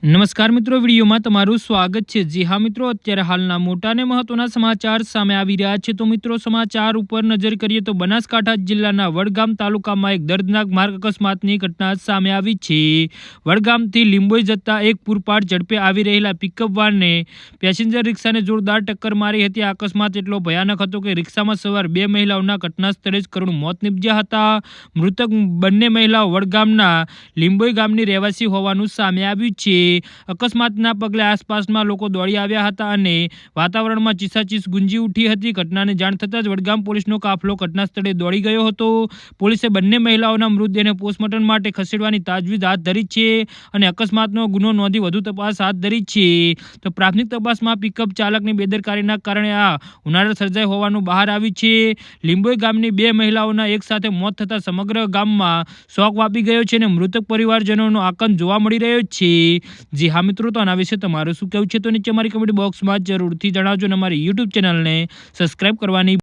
નમસ્કાર મિત્રો, વિડીયોમાં તમારું સ્વાગત છે. જી હા મિત્રો, અત્યારે હાલના મોટા અને મહત્વના સમાચાર સામે આવી રહ્યા છે. તો મિત્રો, સમાચાર ઉપર નજર કરીએ તો બનાસકાંઠા જિલ્લાના વડગામ તાલુકામાં એક દર્દનાક માર્ગ અકસ્માતની ઘટના સામે આવી છે. વડગામથી લીંબોઈ જતા એક પૂરપાટ ઝડપે આવી રહેલા પિકઅપ વાનને પેસેન્જર રિક્ષાને જોરદાર ટક્કર મારી હતી. આ અકસ્માત એટલો ભયાનક હતો કે રિક્ષામાં સવાર બે મહિલાઓના ઘટના સ્થળે જ કરુણ મોત નીપજ્યા હતા. મૃતક બંને મહિલાઓ વડગામના લીંબોઈ ગામની રહેવાસી હોવાનું સામે આવ્યું છે. અકસ્માતના પગલે આસપાસમાં લોકો દોડી આવ્યા હતા અને વાતાવરણમાં ચીસાચીસ ગુંજી ઉઠી હતી. ઘટનાને જાણ થતાં જ વડગામ પોલીસનો કાફલો ઘટના સ્થળે દોડી ગયો હતો. પોલીસે બંને મહિલાઓના મૃતદેહને પોસ્ટમોર્ટમ માટે ખસેડવાની તાજવીજ હાથ ધરી છે અને અકસ્માતનો ગુનો નોંધી વધુ તપાસ હાથ ધરી છે. તો પ્રાથમિક તપાસમાં પિકઅપ ચાલકની બેદરકારીના કારણે આ ઉનાળો સર્જાઈ હોવાનું બહાર આવ્યું છે. લીંબોઈ ગામની બે મહિલાઓના એક સાથે મોત થતાં સમગ્ર ગામમાં શોક વાપી ગયો છે અને મૃતક પરિવારજનોનો આકંદ જોવા મળી રહ્યો છે. જી હા મિત્રો, તો આના વિશે તમારું શું કહેવું છે તો નીચે અમારી કમેન્ટ બોક્સમાં જરૂરથી જણાવજો અને અમારી યુટ્યુબ ચેનલને સબસ્ક્રાઈબ કરવાની